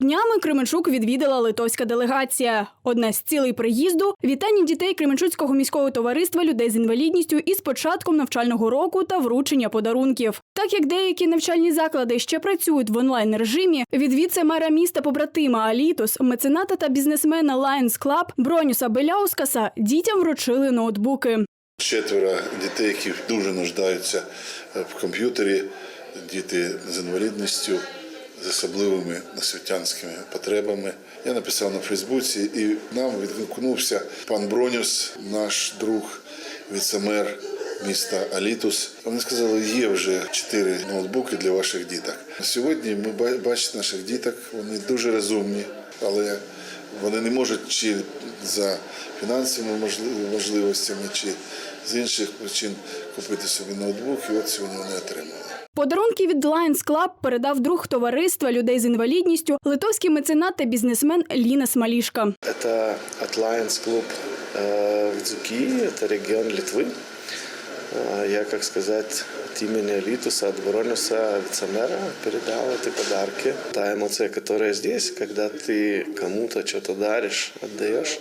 Днями Кременчук відвідала литовська делегація. Одна з цілей приїзду вітання дітей Кременчуцького міського товариства людей з інвалідністю із початком навчального року та вручення подарунків. Так як деякі навчальні заклади ще працюють в онлайн режимі, від віце-мера міста побратима Алітус, мецената та бізнесмена Lions Club Бронюса Беляускаса дітям вручили ноутбуки. Четверо дітей, які дуже нуждаються е, в комп'ютері, діти з інвалідністю, з особливими освітянськими потребами. Я написав на Фейсбуці і нам відгукнувся пан Бронюс, наш друг, віцемер міста Алітус. Вони сказали, є вже чотири ноутбуки для ваших діток. Сьогодні ми бачимо наших діток, вони дуже розумні, але вони не можуть чи за фінансовими можливостями, чи з інших причин купити собі ноутбук, і от сьогодні вони отримали. Подарунки від Lions Club передав друг товариства людей з інвалідністю, литовський меценат та бізнесмен Ліна Смалішка. Это от Lions Club э, в Дзуки, это регион Литвы. Э, Я, как сказать, от имени Литуса, от Воронеса, вице-мэра передал эти подарки. Та эмоция, которая здесь, когда ты кому-то что-то даришь, отдаешь,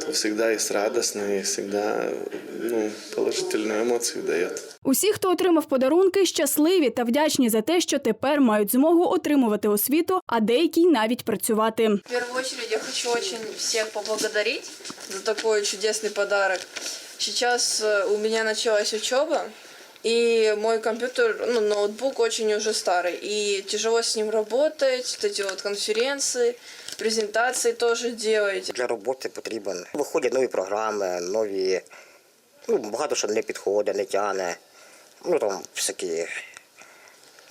то всегда есть радостно и всегда ну, положительную эмоцию дает. Усі, хто отримав подарунки, щасливі та вдячні за те, що тепер мають змогу отримувати освіту, а деякі й навіть працювати. В первую очередь я хочу очень всех поблагодарить за такой чудесный подарок. Сейчас э, у меня началась учеба, и мой компьютер, ну, ноутбук очень уже старый, и тяжело с ним работать, вот эти вот конференции, презентации тоже делать. Для роботи потрібен. Виходять нові програми, нові. Ну, багато що не підходить, не тягне. Ну там всякі.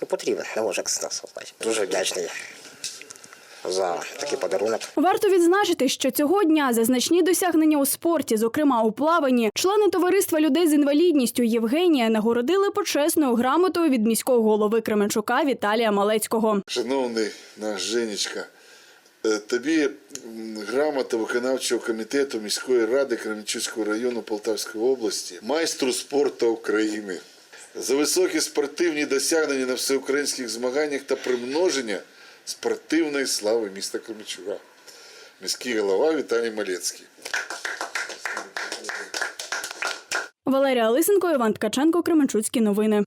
Ну, потрібен, не можу як сказати. Дуже вдячний за такий подарунок. Варто відзначити, що цього дня за значні досягнення у спорті, зокрема у плаванні, члени товариства людей з інвалідністю Євгенія нагородили почесною грамотою від міського голови Кременчука Віталія Малецького. Шановний наш Женечка, е, тобі грамота виконавчого комітету міської ради Кременчуцького району Полтавської області, майстру спорту України за високі спортивні досягнення на всеукраїнських змаганнях та примноження спортивної слави міста Кременчуга. Міський голова Віталій Малецький. Валерія Лисенко, Іван Ткаченко, Кременчуцькі новини.